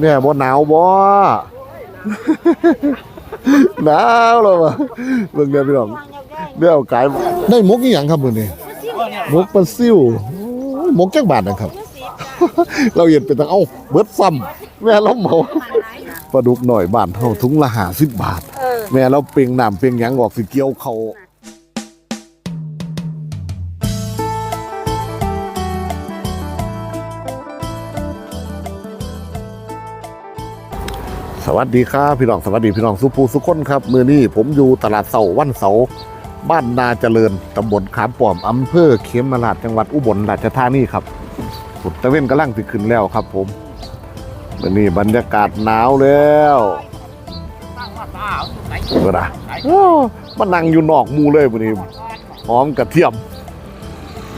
แม่บ่หนาวบ่หนาวแล้วะเบิ่งเด้อพี่น้องเดี๋ยวกายได้หมกอีหยังครับมื้อนี้หมกปลาซิวหมกจักบาทนะครับ เราเห็นเป็นตังเอ้าเบิดซ้ำแม่เราเหมาปลาดุกหน่อยบานเฮาถุงละ50บบาท แม่เราเปียงน้ำเปียงหยังออกสิเกี่ยวเขา สวัสดีครับพี่น้องสวัสดีพี่น้องสุภูสุคนครับมือนี้ผมอยู่ตลาดเสาวันเสาบ้านนาเจริญตำบลขามป้อมอำเภอเขมราชจังหวัดอุบลราชธานีครับฝนตะเวนกำลังสิขึ้นแล้วครับ ผมมือนี้บรรยากาศหนาวแล้วเมื่อไหร่โอ้มานั่งอยู่นอกมูเลยวันนี้หอมกระเทียม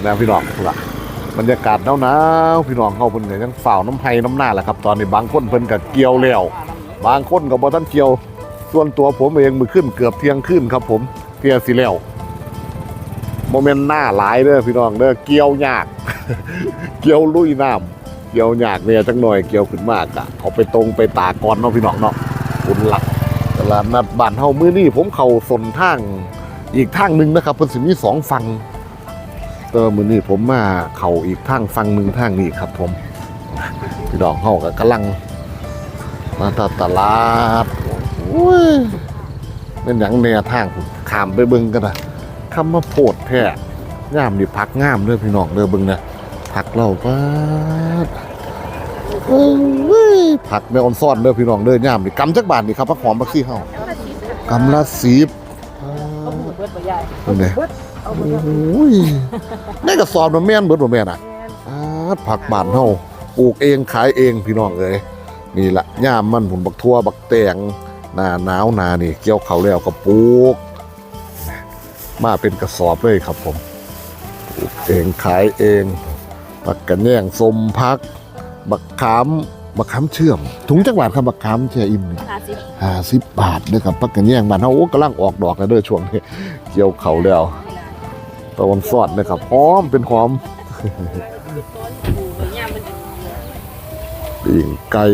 นะพี่น้องทุกละบรรยากาศหนาวๆพี่น้องเข้าเพิ่นก็ยังฝ่าน้ำไห้น้ำหน้าแหละครับ ตอนนี้บางคนเพิ่นก็เกี่ยวแล้ว บางคนก็บ่ทันเกี่ยว ส่วนตัวผมเองมือขึ้นเกือบเที่ยงขึ้นครับ ผมเที่ยสิแล้วโมเมนต์หน้าหลายเด้อพี่น้องเด้อเกี่ยวยาก เกี่ยวลุยน้ำเกี่ยวยากเนี่ยจังหน่อยเกี่ยวขึ้นมากอะเอาไปตรงไปตากก่อนเนาะพี่น้องเนาะคุณหลักตลาดนัดบ้านเฮามื้อนี้ผมเข้าสนทางอีกทางหนึ่งนะครับเพิ่นสิมีสองฝั่งแต่ว่ามื้อนี้ผมมาเข้าอีกทางฝั่งหนึ่งทางนี้ครับ ผมพี่น้องเฮาก็กำลัง มาตตลาดโอ้ยเป็นหยังแนวทางผมข้ามไปเบิ่งกันนะคำมาโพดแท้งามดิพักงามเด้อพี่น้องเด้อเบิ่งนะผักเราปาโอ้ยผักแม่ออนซ่อนเด้อพี่น้องเด้อย่ามนี่กำจักบาทนี่ครับผักหอมผักซี่เฮากำละสิบเป็นไงโอ้ยได้กระสอบมาแม่นเบิดบ่แม่นอะผักบานเฮาปลูกเองขายเองพี่น้องเอ้ย นี่ละย่ามมันผลบักทั่วบักแตงหน้าหนาวหนานี่เกี่ยวเขาวแล้วก็ปลูก มาเป็นกระสอบเลยครับผมปลูกเองขายเองผักกระแยงสมพัก บักขามบักขามเชื่อม ถุงจักบาทครับบักขามเชื่ออิ่มนี่ห้าสิบห้าสิบบาทเด้อครับปักกันแย่งบ้านเฮาโอ้กำลังออกดอกแล้วเด้อช่วงนี้เกี่ยวเขาแล้วตะวันสอดนะครับหอมเป็นหอม ปิ่งไก่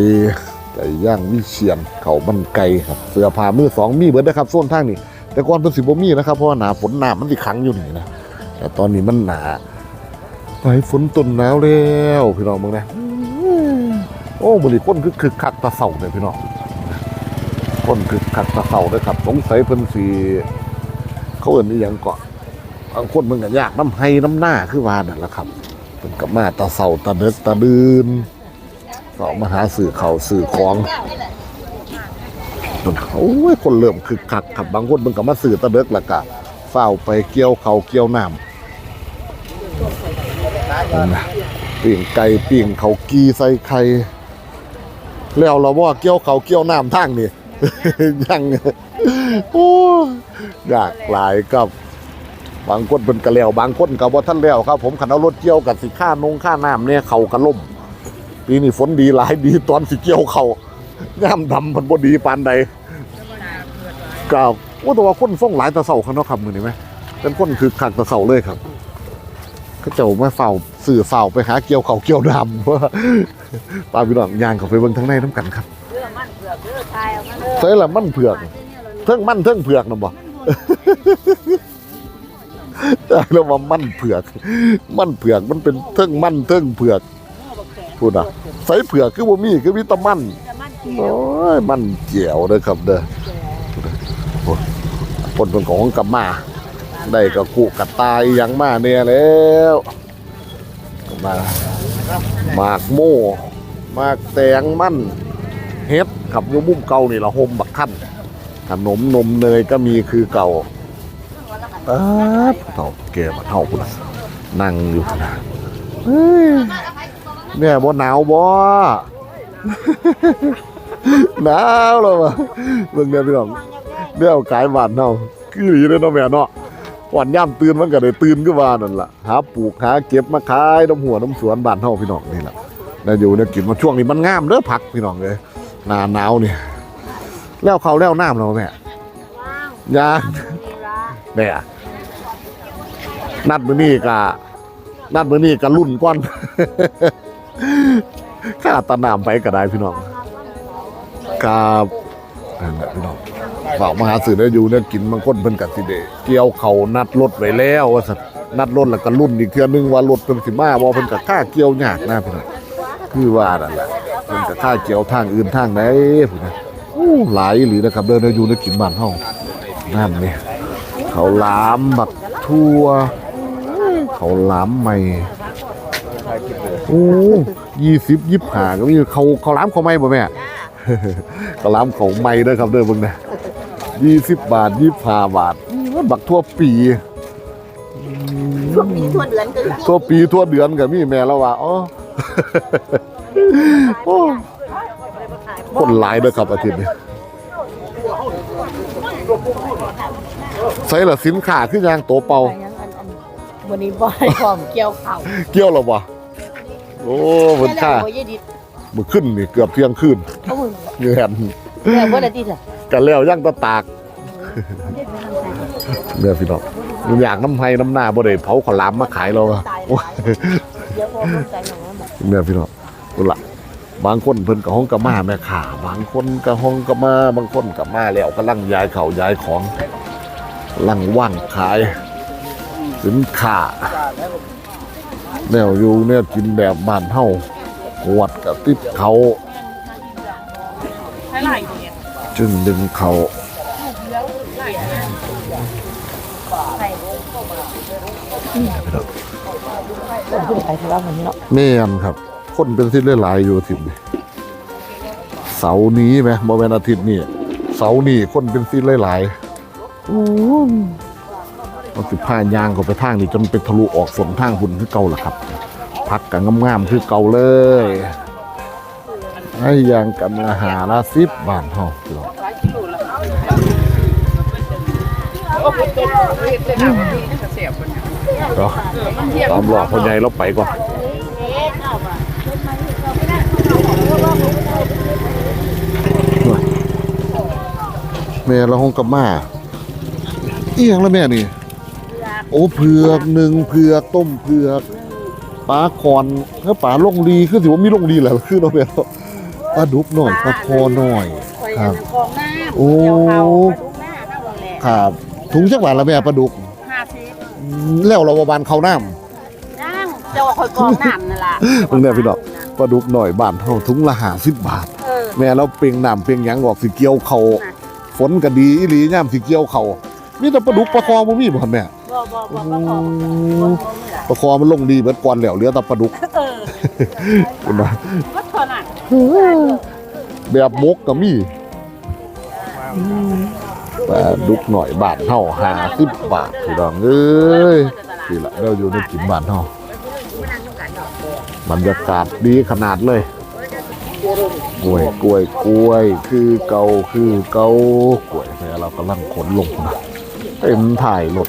ไก่ย่างวิเชียนเขามันไก่ครับ เสื้อผ้ามือสองมีเบิดนะครับโซนทางนี้ แต่ก่อนเป็นสิบ่มีนะครับ เพราะว่าหนาฝนหนามันสิขังอยู่นี่นะแต่ตอนนี้มันหนาไปฝนต้นหนาวแล้วพี่น้องมืองนะโอ้บริก้นคือคือคักตะเสาเลยพี่น้องก้นคือคักตะเสาเลยครับ สงสัยเพิ่นสีเขาเอิ้นอีหยังเกาะบางคนมันก็ยากน้ำให้น้ำหน้าคือว่านั่นแหละครับเพิ่นกับมาตะเสาตะเด็กตะดืน ก็มาหาสื่อเขาสื่อของจนโอ้ยคนเริ่มคึกคักครับบางคนมันก็มาสื่อตะเด็กล้วก็เฝ้าไปเกี่ยวเขาเกี่ยวน้ำนะปิ้งไก่ปิ้งเขากีใส่ไข่แล้วเราว่าเกี่ยวเขาเกี่ยวน้ำทางนี่ยังโอ้ยอยากหลายครับบางคนเป็นกระแล้วบางคนกับว่าท่านแล้วครับ ผมขันเอารถเกี่ยวกับสิค่านงค่าน้ำเนี่ยเขากระล่ม ปีนี้ฝนดีหลายดีตอนสิเกี่ยวเขาย่ำดำมันบ่ดีปานใดกับว่าแต่ว่าคนส่งหลายตะเสาข้างนอกครับมือนี่ไหมเป็นคนคือขักตะเสาเลยครับเขาเจ้ามาเฝ้าสื่อเฝ้าไปหาเกี่ยวเขาเกี่ยวดำว่าปลาพี่น้องยางเขาไปเบิ่งทั้งในน้ำกันครับเรือมันเผือกเรือทยเอามาเรือใส่ละมันเผือกเทิงมันเทิงเผือกนะบ่ได้แล้วว่ามันเผือก มันเผือกมันเป็นเทิงมันเทิงเผือก พูดนะใส่เผือกคือบ่มีคือมีแตะมันแต่มันเขียโอ้วยมันเจียวเด้อครับเด้อโอ้ยคนเป็นของกลับมา ได้กระกุกระตายอยังมาเนี่ยแล้วมาหมากโม่หมากแตงมันเฮ็ดขับอยูมุมเก่านี่ละโฮมบักขั้นขนมนมเนยก็มีคือเก่าป๊าบเท่าแก่มาเท่าพุ่นน่ะนั่งอยู่พุ่นน่ะเฮ้ย เนี่ยบ่หนาวบ่หนาวแล้ววะเบิ่งเนี่ยพี่น้องเดี๋ยวขายบ้านเฮาคือหลีเด้อเนาะแม่เนาะวันย่ำตื่นมันก็ได้ตื่นขึ้นมานั่นล่ะหาปลูกหาเก็บมาขายน้ำหัวน้ำสวนบ้านเฮาพี่น้องนี่ล่ะได้อยู่เนี่ยกินมาช่วงนี้มันงามเด้อผักพี่น้องเอ้ยหน้าหนาวนี่แล้วเขาวแล้วน้ำแล้วแม่ว้าวยางมีราเนี่ยนัดมื้อนี้ก็นัดมื้อนี้ก็รุ่นก่อน ข้าตะน้ำไปก็ได้พี่น้องครับนั่นแหละพี่น้องฝากมาหาสื่อได้อยู่เนี่ยกินบางคนเพิ่นกัสิเดเกี่ยวเขานัดรถไว้แล้วว่าสัตนัดรถแล้วก็รุ่นอีกเทื่อนึงว่ารถเพิ่นสิมาบ่เพิ่นก็ค่าเกี่ยวยากนะพี่น้องคือว่านั่นแหละเพิ่นก็ค่าเกี่ยวทางอื่นทางไหนพุ่นะโอ้หลายอีหลีนะครับเดินได้อยู่ได้กินบ้านเฮานั่นนี่เขาลามบักทั่ว เขาลามใหม่ โอ้ยี่สิบยี่ห้าก็มีเขาเขาล้ามเขาไม่บ่แม่เขาล้ามเขาไม่เด้อครับเด้อเบิ่งนะยี่สิบบาทยี่ห้าบาทอื้อบักทั่วปีช่วงนี้ทั่วเดือนก็ทั่วปีทั่วเดือนก็มีแม่แล้วว่าอ๋อโอ้คนหลายเด้อครับอาทิตย์นี้ใส่ละสินค้าคือยางโตเป่าวันนี้บ่อยพร้อมเกี่ยวเข่าเกี่ยวแล้วบ่ โอ้เพิ่นค่าโอ้ยดิมื้อขึ้นนี่เกือบเที่ยงคืนเขามึงเงินแล้ววันอาทิตย์ล่ะกันแล้วย่างตะตากเนี่ยพี่น้องมันอยากน้ำไห้น้ำหน้าบ่ได้เผาขาวหลามมาขายเราอะโอ้ยเดี๋ยวพอมันใจหนังแล้วบอกเนี่ยพี่น้องกุละบางคนเพิ่นกับห้องกับมาแม่ข่าบางคนกับห้องกับมา บางคนกับมาแล้วกำลังย้ายเข่าวย้ายของกำลังว่างขายสินค้า แนวอยู่เนี่ยกินแบบบ้านเฮาหวดกับติดเขาจึงดึงเขาคนผู้ใดทะเลาะกันเนาะแม่นครับ คนเป็นที่หลายอยู่ทิศนี้เสานี้ไหมบ่แม่นอาทิตย์นี้เสานี้คนเป็นที่หลายๆอู้ มันสิพายางเข้าไปทางนี้จนเป็นทะลุออกฝนทางหุ่นคือเก่าล่ะครับ พักกันงามๆคือเก่าเลยให้ยางกันอาหาละสิบบาทเฮาพี่น้องก็ตามหลอกพ่อใหญ่เราไปก่อนแม่เราห้องกับมาเอียังละแม่นี่ โอ้เผือกหนึ่งเผือกต้มเผือกปลาคอนถ้าปลาลงดีคือถือว่ามีลงดีแหละคือเราะแม่เนาะปลาดุกหน่อยปลาคอหน่อยครับกองหน้าโอ้เกี่ยวเข่าทุกหน้าหน้าวันแหละครับถุงจักบาทละแม่ปลาดุกห้าสิบอืมแล้วเราบาบานเข้าน้ย่างเจะว่าคอยกองน้ำนั่นล่ะำเพิ่งเนี่ยพี่ดอกปลาดุกหน่อยบานเท่าถุงละหาสิบบาทเออแม่เราเปลียงน้ำเปลียงหยังออกสิเกี่ยวเขาน่ะฝนก็ดีอีหลีย่ามสิเกี่ยวเขามีแต่ปลาดุกปลาคอบ่มีบ่ครับแม่ บ่บ่บ่บ่พอปลาคอมันลงดีเบิดก่อนแล้วเหลือแต่ปลาดุกเออเห็นไหมก็เท่านั้นแบบมกก็มีปลาดุกหน่อยบาทเท่าหาสิบบาทพี่น้องเอ้ยนี่ละเราอยู่ในกินบาทเท่าบรรยากาศดีขนาดเลยกล้วยกล้วยกล้วย คือเกาคือเกากล้วยเนี่เรากำลังขนลงนะเต็มถ่ายรถ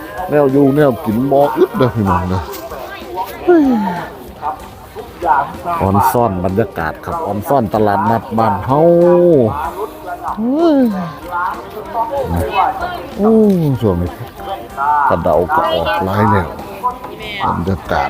แนวยูแนวกินมออึดเด้พี่น้องนะออนซ่อนบรรยากาศครับออนซ่อนตลาดนัดบ้านเฮาเฮ้ยโอ้ช่วงนี้กระเดาก็ออกไลายแล้วบรรยากาศ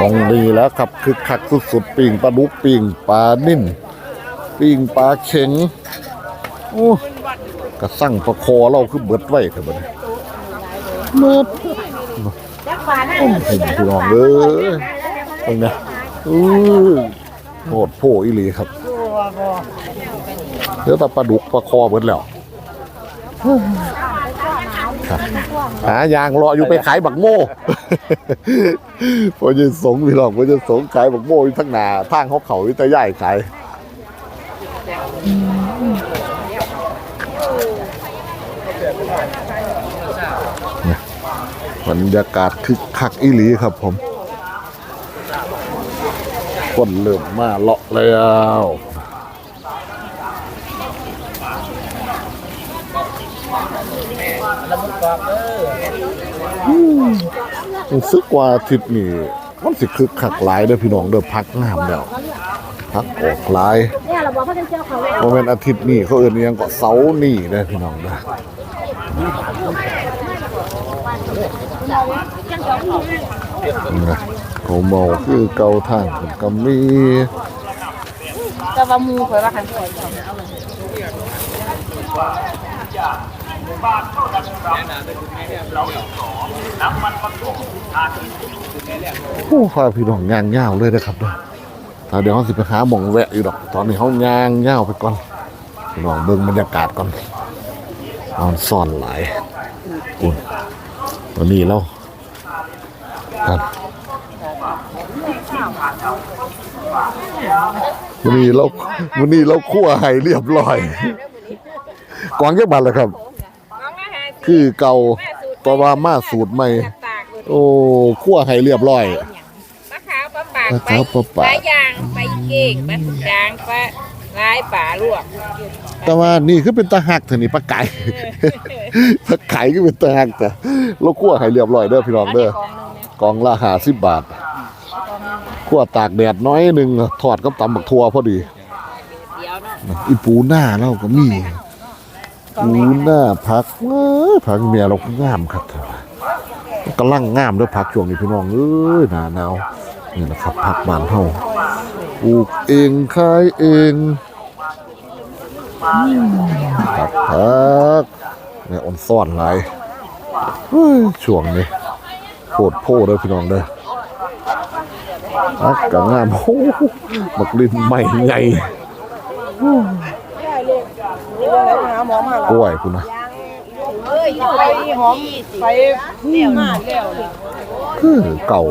มองดีแล้วครับคือคักสุดๆปิ่งปลาดุกปิ่งปลานิ่นปิ่งปลาเข็งโอ้กระสั่งประคอเราคือเบิดไว้ครับบัดนี้เบิดจักบาทนะโอ้เห็นพี่น้องเลยตรงเนี้อือโหดโผอีหลีครับเดี๋ยวแต่ปลาดุกปลาคอเบิดแล้ว ครับหายางรออยู่ไปขายบักโม่พอจะสงพี่หรอกพอจะสงขายบักโม่ทั้งหนาทางเขาเขาวิตาย่ายขายเนี่ยบรรยากาศคึกคักอีหลีครับผมคนเริ่มมาเลาะแล้วอืม รู้สึกว่าทิตย์นี้มันสิคึกคักหลายเด้อพี่น้องเด้อพักน้ำแล้วพักออกหลายเนี่ยเราบอกเขาจะเจ้าเขาเลยโมเมนต์อาทิตย์นี้เขาเอื่นยังก็เสาร์นี่เด้อพี่น้องเด้อนะเขาเมาคือเกาทางผมก็มีแต่ว่ามูเคยว่าคันสวย โอ้ฟ้าพี่น้องย่างยาวเลยนะครับเด้ออ่าเดี๋ยวเขาสิไปหาหม่องแวะอยู่ดอก ตอนนี้เขาย่างยาวไปก่อนพี่น้องเบิ่งบรรยากาศก่อนนอนซ่อนหลายอุ่นตอนนี้เราครับวันนี้เราวันนี้เราคั่วให้เรียบร้อยกวางแค่บัตรเลยครับ คือเก่าตัวว่ามาสูตรใหม่ โอ้คั่วให้เรียบร้อยปลาขาวปลาปากปลาขาวปลาปากปลายางปลาเก่งปลาจางปลาลายป่าลวก แต่ว่านี่คือเป็นตาหักเถอะนี่ปลาไก่ปลาไก่ก็เป็นตาหักแต่เราคั่วให้เรียบร้อยเด้อพี่น้องเด้อกองละห้าสิบบาทคั่วตากแดดน้อยหนึ่งทอดกับตำบักทั่วพอดีเดี๋ยวเนาะอีปูหน้าเราก็มี ปูหน้าผักว้ายผักเมียเราก็งามครับกำลังงามด้วยผักช่วงนี้พี่น้องเอ้ยหนาหนาวนี่แหละครับผักบานเฮาปลูกเองขายเองผักผักเนี่ยอ่อนซ่อนหลายเฮ้ยช่วงนี้โคตรโพเด้อพี่น้องเด้อผักก็งามโอ้บักลินใหม่ใหญ่ กล้วยคุณนะเอ้ยไปหอมไปเดี่ยวมาเดี่ยวเลยคือเก่า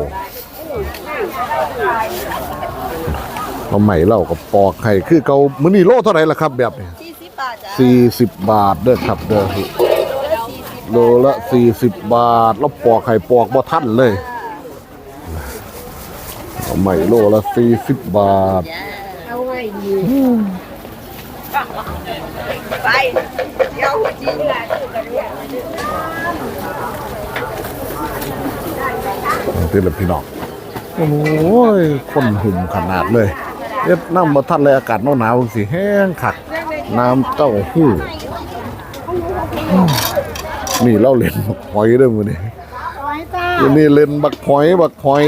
เราใหม่เล่ากับปอกไข่คือเก่ามื้อนี้โลเท่าไหร่ล่ะครับ แบบนี้สี่สิบบาทจ้ะสี่สิบบาทเด้อครับเด้อโลละสี่สิบบาท แล้วปอกไข่ปอกบ่ทันเลยเอาใหม่โลละสี่สิบบาทไปเดี๋ยวจริงแหละนี่แหละพี่น้อง โอ้ย คนหุ่มขนาดเลย เอ็ดน้ำมาทันเลยอากาศหนาวๆสิแห้งขัด น้ำเต้าหู้นี่เล่าเล่นบักหอยเด้อมื้อนี้วันนี้เล่นบักหอยบักหอย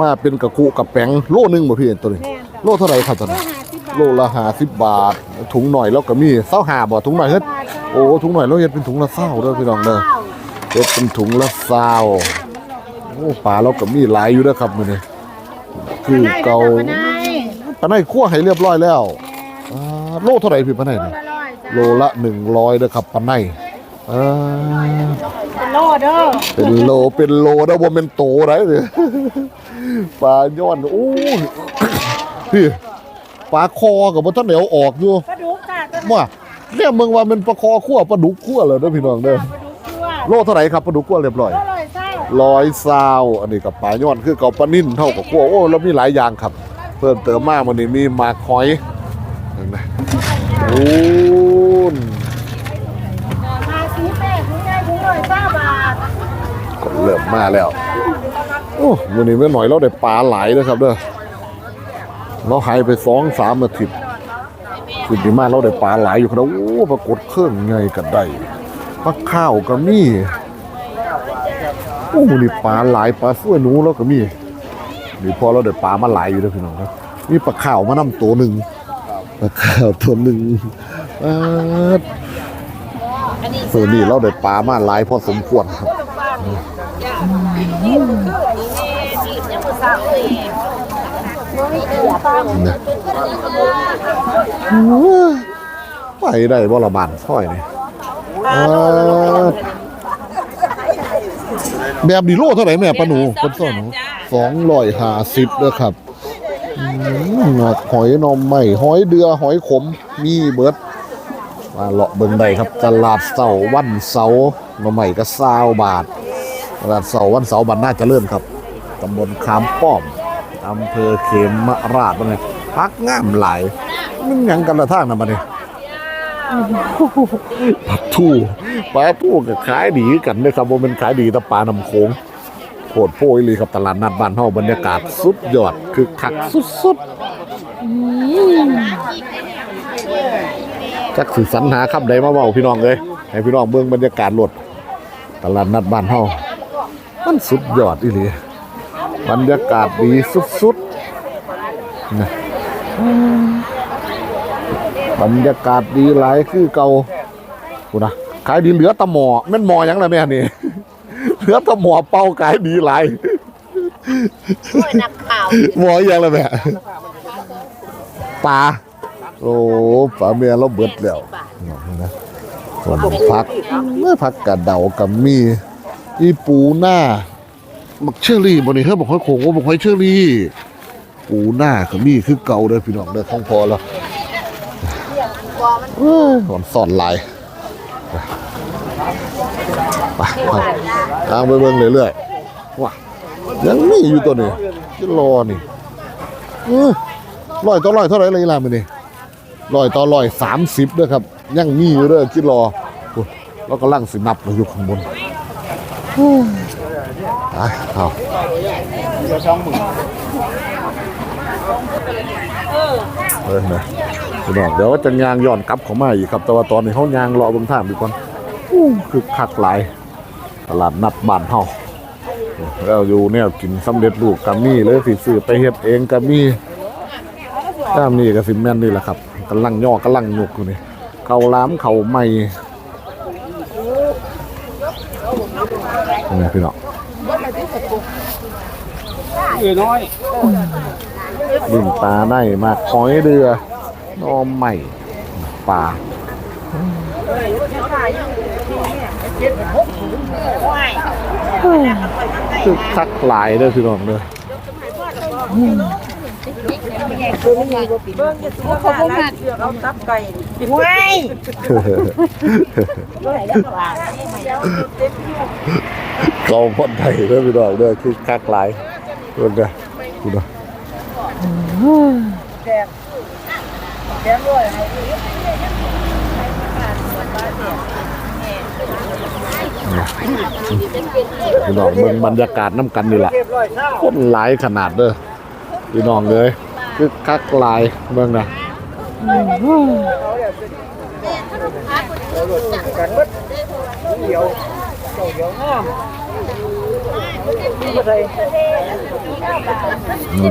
มาเป็นกระคุกระแป้งโลนึงบ่พี่ตัวนี้โลเท่าไหร่ครับตอนนี้ โลละ50บาท ถุงหน่อยแล้วก็มีเศร้าหาบ่ถุงหน่อยเฮ็ดโอ้ถุงหน่อยเราเฮ็ดเป็นถุงละเศร้าเด้อพี่น้องเด้อเฮ็ดเป็นถุงละเศร้าโอ้ปลาเราก็มีหลายอยู่เด้อครับมื้อนี้คือเก่าปลาในคั่วให้เรียบร้อยแล้วอ่าโลเท่าไหร่พี่ปลาในนี่โลละ100เด้อครับปลาในอ่าเป็นโลเด้อเป็นโลเป็นโลนะว่าเป็นโตไรเลยปลาย้อนโอ้ยพี่ ปลาคอกับมันท่านเหนียวออกอยู่ปลาดุกค่ะปลาว่าเนี่ยมึงว่ามันปลาคอขั้วปลาดุกขั้วเลยนะพี่น้องเด้อดุกชั่วโลเท่าไหร่ครับปลาดุกขั้วเรียบร้อยก็ลอยไส้ร้อยซาวอันนี้กับปลาย้อนคือเกาปลานิ่นเท่ากับขั้วโอ้แล้วมีหลายอย่างครับ เพิ่มเติมมากวันนี้มีหมากหอยเห็นไหมโอ้นมาสีแป้งถุงใหญ่ถุงลอยเก้าบาทก็เริ่มมาแล้วโอ้วันนี้ไม่หน่อยเราได้ปลาหลายเลยครับเด้อ เราหายไปสองสามอาทิตย์สุดดีมากเราได้ปลาหลายอยู่ครับโอ้ปรากฏเครื่องไงกันได้ปลาข้าวก็มีโอ้นี่ปลาหลายปลาเสื้อหนูแล้วก็มีนี่พอเราได้ปลามาหลายอยู่เด้อพี่น้องครับมีปลาข้าวมานำตัวหนึ่งปลาข้าวตัวหนึ่งปลาตัวนี้เราได้ปลามาหลายพอสมควรครับ นะไปได้บ่ละบานซอยนี่แบบดีโลเท่าไหร่แม่ปะหนูคนสอนสองร้อยห้าสิบเด้อครับหนักหอยนอมใหม่หอยเดือหอยขมมีเบิร์ดมาเลาะเบิ่งได้ครับ ตลาดเสาวันเสาร์หน่อใหม่ก็ซาวบาท ตลาดเสาวันเสาร์บันน่าจะเจริญครับตำบลคามป้อม อำเภอเขมราชบัดนี้พักงามหลายมันหยังกันละทางนะบัดนี้ปลาทูปลาทูก็ขายดีกันเด้อครับบ่แม่นขายดีแต่ปลาน้ำโขงโคตรโพยเลยครับตลาดนัดบ้านเฮาบรรยากาศสุดยอดคือคักสุดๆจักสิสรรหาคำใดมาเว้าพี่น้องเอ้ยให้พี่น้องเบิ่งบรรยากาศรถตลาดนัดบ้านเฮามันสุดยอดอีหลี บรรยากาศดีสุดๆนะบรรยากาศดีหลายคือเก่ากูนะขายดีเหลือแตะหมอแม่นหมอหยังล่ะแม่นี่เหลือแตะหมอเป่าขายดีหลายช่วยนักข่าวหมอหยังล่ะแม่ปลาโอ้ปลาเมียเราเบิดแล้วนะส่วนผักเมื่อผักกระเดากับมีอีปูหน้า บักเชอรี่บ่นี่เฮ้ยบักหอยโขงว่าบักหอยเชอรี่ปูหน้าก็มีคือเก่าเด้อพี่น้องเด้อของพอแล้วเอ้ยหอนสอนหลายไปไปตามไปเบิ่งเรื่อยๆว้ายังมีอยู่ตัวนี้จะรอนี่เออร้อยต่อร้อยเท่าไหร่เลยล่ะมื้อนี้ร้อยต่อร้อยสามสิบเด้อครับ ยังมีอยู่เด้อคิดรอแล้วก็ลังสินับอยู่ข้างบน ไปเอาเออนะพี่น้องเดี๋ยวจะยางย้อนกลับเข้ามาอีกครับ แต่ว่าตอนนี้เขายางรอบนทางดีก่อนอู้คือคักหลายตลาดนัดบ้านเฮาแล้วอยู่เนี่ยกินสำเร็จรูปกัมี่เลยสิซื้อไปเฮ็ดเองกัมี่ตามนี่ก็สิแม่นนี่แหละครับกำลังย่อกำลังยุกอยู่นี่เขาล้ามเขาใหม่นี่พี่น้อง เออน้อยดินปลาในมากหอยเดือหนอมใหม่ปลาคือคักหลายเด้อพี่น้องเด้อเขาพูดมาเอาตับไก่ไม่กองคนไทยเด้อพี่น้องเด้อคือคักหลาย เด้อเด้อคุณเด้อแกงด้วยพี่น้องเบิ่งบรรยากาศน้ำกันนี่แหละคนหลายขนาดเด้อพี่น้องเลยคือคักลายเบิ่งนะนี่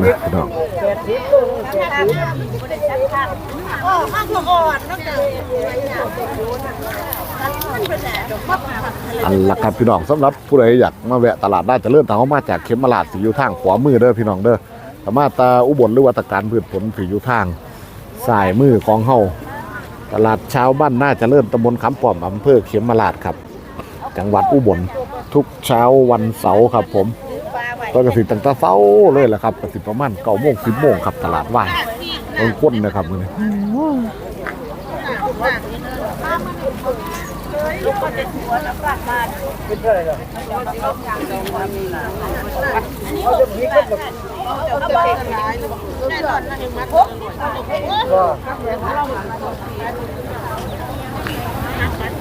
นะพี่น้องอันละครับพี่น้องสำหรับผู้ใดอยากมาแวะตลาดได้จะเริ่มทางเข้ามาจากเข็มมาลาดสีอยู่ทางขวามือเด้อพี่น้องเด้อสามารถตาอุบลหรือว่าตะการพืชผลสีอยู่ทางสายมือของเฮาตลาดเช้าบ้านน่าจะเริ่มตำบลคำป้อมอำเภอเข็มมาลาดครับ จังหวัดอุบลทุกเช้าวันเสาร์ครับผมก็กระสิตั้งแต่เช้าเลยแหละครับกระสิประมาณเก้าโมงสิบโมงครับตลาดว่างต้นคนนะครับมื้อนี้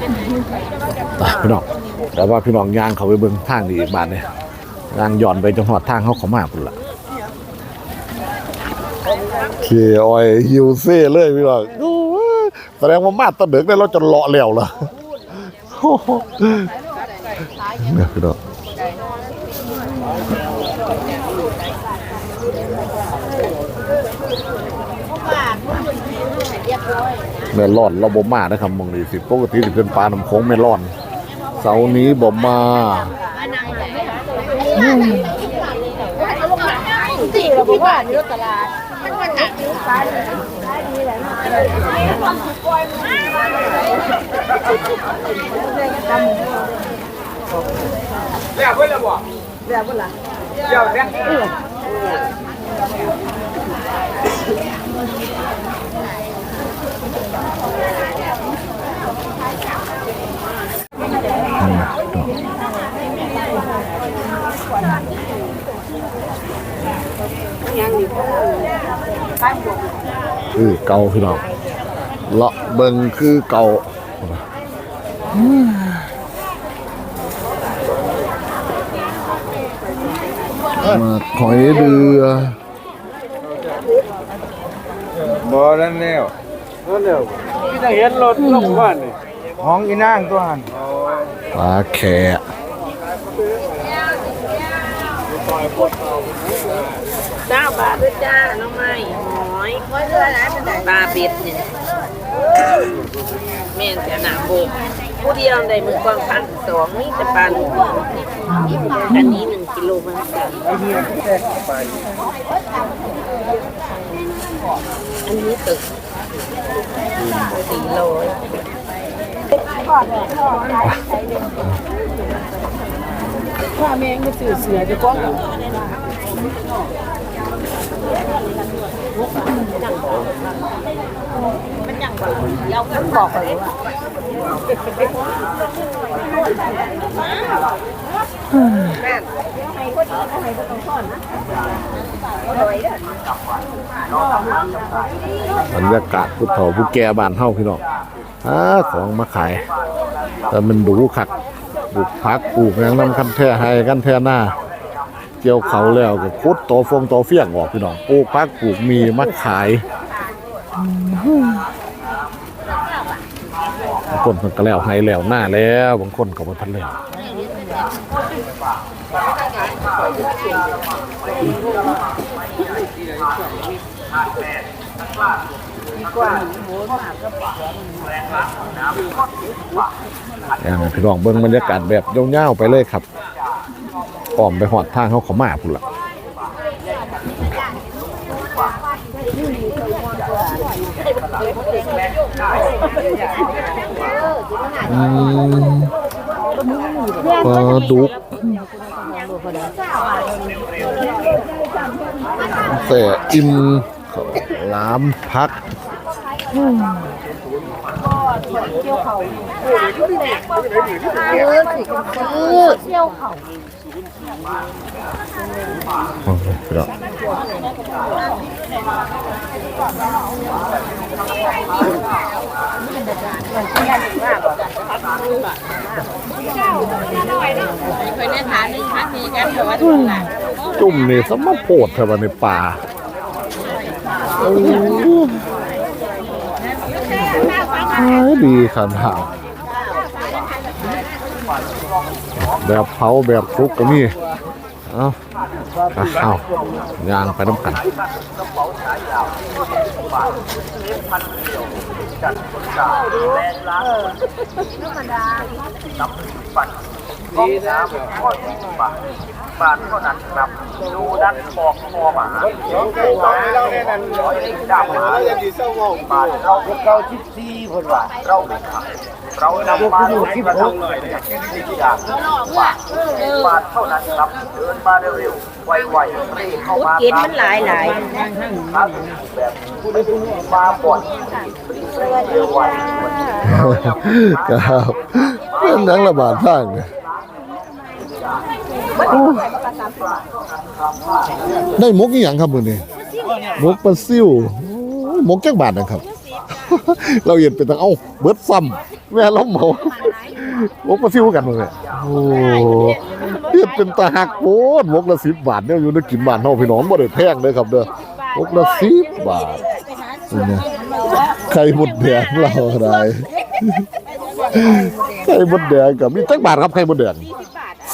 ไปพี่น้องแต่ว่าพี่น้องย่างเขาไปเบิ้งทางดีอีกบานเนี่ยย่างหย่อนไปจังหวัดทางเขาเขามากคุณละเคออยฮิวเซ่เลยพี่น้องแสดงว่ามาตะเดึกได้เราจะเลาะแล้วล่ะโอ้โหเนี่ยพี่น้อง แม่ร่อนเราบ่มานะครับมองดีสิปกติสิเป็นปลาน้ำโค้งแม่ร่อน เสาร์นี้บ่มาสี่เราบอกว่านี่รถตลาดแล้วเพิ่นละบ่แล้วเพิ่นล่ะแล้วเนี่ย คือเก่าพี่น้องเลาะเบิงคือเก่ามาหอยเดือบ่นั่นแล้ว นั่นแล้วพี่จะเห็นรถลงบ้านนี่ห้องอีนางตัวหันปลาแขะเจ้าบาทด้วยจ้าน้องไม้หอยปลาเป็ดเนี่ยแม่นแต่หนาโบกผู้เดียวได้มือกวางพันสองนี่แต่ปลาลูกอันนี้หนึ่งกิโลมันกันอันนี้ตึก สี่โลว่าแม่งไปซื้อเสือจะก้องมันยังบอกเราก็บอกไปว่าแม่ บรรยากาศผู้เฒ่าผู้แก่บ้านเฮาพี่น้องอาของมาขาย แต่มันดูคักปลูกพักปลูกหยังน้ำคันแท้ให้กันแท้หน้า เกี่ยวเขาแล้วก็คุดโตฟงโตเฟียงออกพี่น้องปลูกพักปลูกมีมาขายบางคนมันก็แล้วให้แล้วหน้าแล้วบางคนก็บ่ทันแล้ว อย่างพี่น้องเบิ่งบรรยากาศแบบยาวๆไปเลยครับอ้อมไปหอดทางเขาเขามาพุ่นละปลาดุกแต่อิ่มข้า เที่ยวหลามพักโอเคพี่น้องจุ่มนี่สมมาโพดเถอะวันในป่าโอ้ ดีขนาดแบบเผาแบบฟุกก็มีเอาเอาเอายางไปน้ำกันดีน ดีนะพ่อที่บาทบาทเท่านั้นครับดูดันปอกคอหมาเราเนี่ยนั่นร้อยสิบดาบหมาบาทเราเราคิดซีคนว่าเราไม่ขายเรานำมาให้ประชาชนอย่างบาทบาทเท่านั้นครับเดินมาเร็วๆไวๆรีบเข้ามากินมันหลายหลายครับแบบมาบ่อยเร็วไวครับเรื่องนังระบาดทางเนี่ย ได้หมกอีหยังครับมือนี้หมกปลาซิวโอ้ยหมกจักบาทนะครับ เราเห็นเป็นตังเอ้าเบิร์ดซ้ำแม่เราเหมาหมกปลาซิวกันมือนี้โอ้เฮ็ดเป็นตาหักโพดหมกละ10บบาทเนี่ยอยู่ในกินบานเฮาพี่น้องบ่ได้แพงเด้อครับเด้อหมกละ10บบาทนี่นะไข่มดแดงเราอะไรไข่มดแดงกับมีตั้งบาทครับไข่มดแดง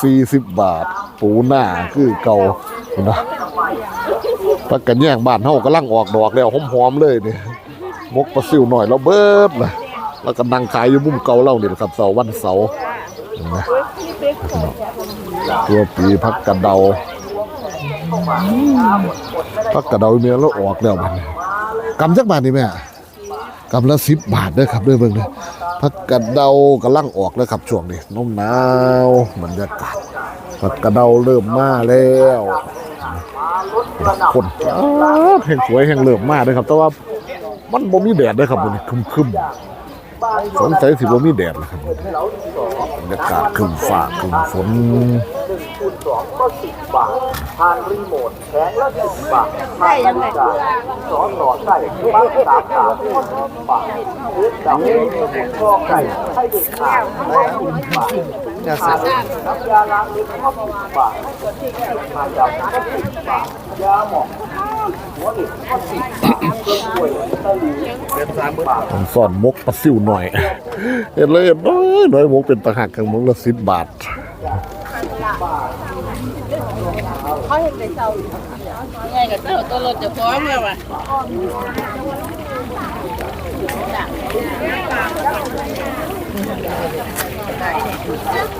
สี่สิบบาท ปูหน้าคือเก่านะพักกันแย่งบ้านเฮากำลังออกดอกแล้วหอมๆเลยนี่มกปลาซิวหน่อยแล้วเบิดนะแล้วก็นั่งขายอยู่มุมเก่าเล่านี่แหละครับเสาร์วันเสาร์เห็นไหมตัวปีพักกระเดาพักกระเดาเมียแล้วออกแล้วบันกำจักบาทนี่แม่กำละสิบบาทเด้อครับเด้อเบิ่งเด้อ พักกระเดากำลังออกแล้วครับช่วงนี้ลมหนาวบรรยากาศพักกระเดาเริ่มมาแล้วคนแห่งสวยแห่งเริ่มมาเลยครับ แต่ว่ามันบ่มีแดดเลยครับมันี้คึมๆ สงสัยสิบ่มีแดดนะครับบรรยากาศครึมฟ้าครึมฝนคูณสองก็สิบบาททานรีโมทแพงละสิบบาททานนาฬิกาสอนหลอดไก่บ้านสามสามก็สิบบาทหรือดาวเรืองสมุนทองไก่ให้เด็กขาดก็สิบบาท ทานน้ำยาล้างลิ้นก็สิบบาททานยาก็สิบบาทยาหมองหัวเหล็กก็สิบบาทเครื่องป่วยตะหลิวเป็นสามบาทผมสอนมกปลาซิวหน่อยเห็นเลยเห็นน้อยน้อยมกเป็นตะหักกันมกละสิบบาทไงกับเจ้าตัวรถจะพร้อมแล้วว่ะนี่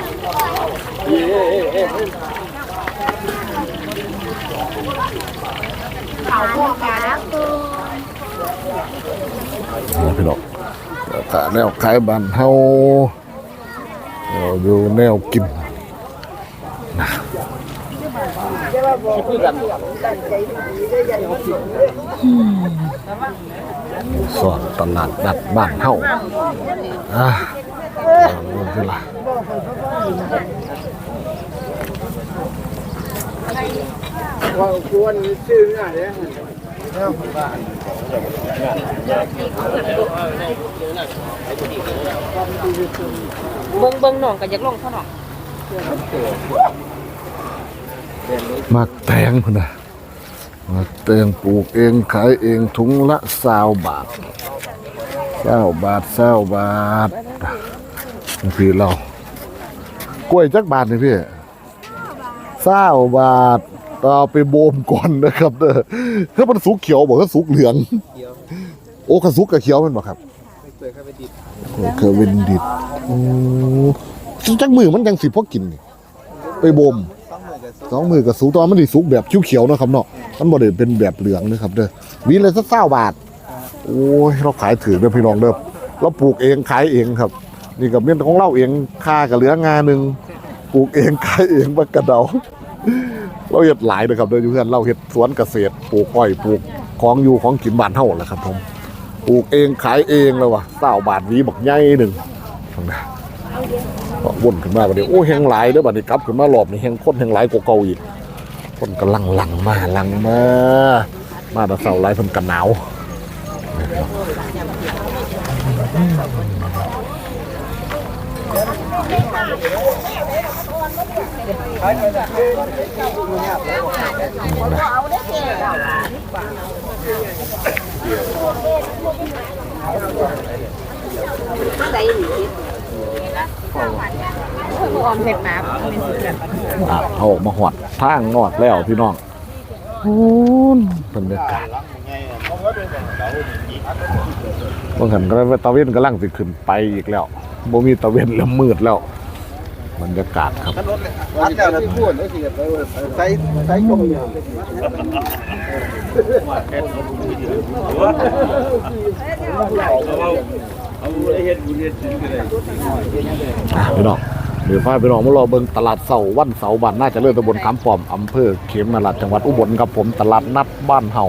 พี่น้องแล้วก็แนวขายบ้านเฮาเราดูแนวกินนะสอดตลาดนัดบ้านเฮาอะเอาเงินที่ละ ว่าควรชื่ออะไรเนี่ยเบิ่งเบิ่งหน่องก็อยากลงเท่าหน่องมักแตงพุ่นนะมักแตงปลูกเองขายเองถุงละสาวบาทเศร้าบาทเศร้าบาทนี่พี่เรา กล้วยจักบาทนี่พี่เศร้าบาทต่อไปโบมก่อนนะครับเด้อถ้ามันสุกเขียวบอกว่าสุกเหลืองโอ้กระสุกกับเขียวแมันบ่ครับโอ้เคยเวนดิดโอ้จักมือมันยังสิพอกินนี่ไปโบมสองมือกับสูงตอนมันดีสุกแบบเขียวๆเนาะครับเนาะมันบ่ได้เป็นแบบเหลืองนะครับเด้อหวีเลยสักเศร้าบาท โอ้ยเราขายถือเด้อพี่น้องเด้อเราปลูกเองขายเองครับ นี่กับเมียนของเราเองค่ากับเหลืองานหนึ่งปลูกเองขายเองบักกระเดาเราเห็ดหลายเลยครับเด้ออยู่เพื่อนเราเห็ดสวนเกษตรปลูกอ้อยปลูกของอยู่ของกินบ้านเฮาแหละครับผมปลูกเองขายเองแล้วะเศร้าบาทวีบักใหญ่หนึ่งนะวนขึ้นมาบัดนี้โอ้แหงหลายเด้อบัดนี้กลับขึ้นมารอบนี้แหงคนแหงหลายกว่าเก่าอีกคนกำลังหลังมาหลังมา มาแต่เสาร์หลายเพิ่นกันหนาว อะเอาออกมาหอดทางนอดแล้วพี่น้องโอ้นบรรยากาศบางหันก็ว่าตะเวนกำลังสิขึ้นไปอีกแล้ว บ่มีตะเวนแล้วมืดแล้วบรรยากาศครับวัดแล้วที่พูดนี่สิใช้ใช้จงอยู่อะพี่น้องเดี๋ยวพาพี่น้องมารอเบิงตลาดเสาวันเสาบ้านน่าจะเลิศตำบลคำปอมอำเภอเขมนาลัดจังหวัดอุบลครับผมตลาดนัดบ้านเฮา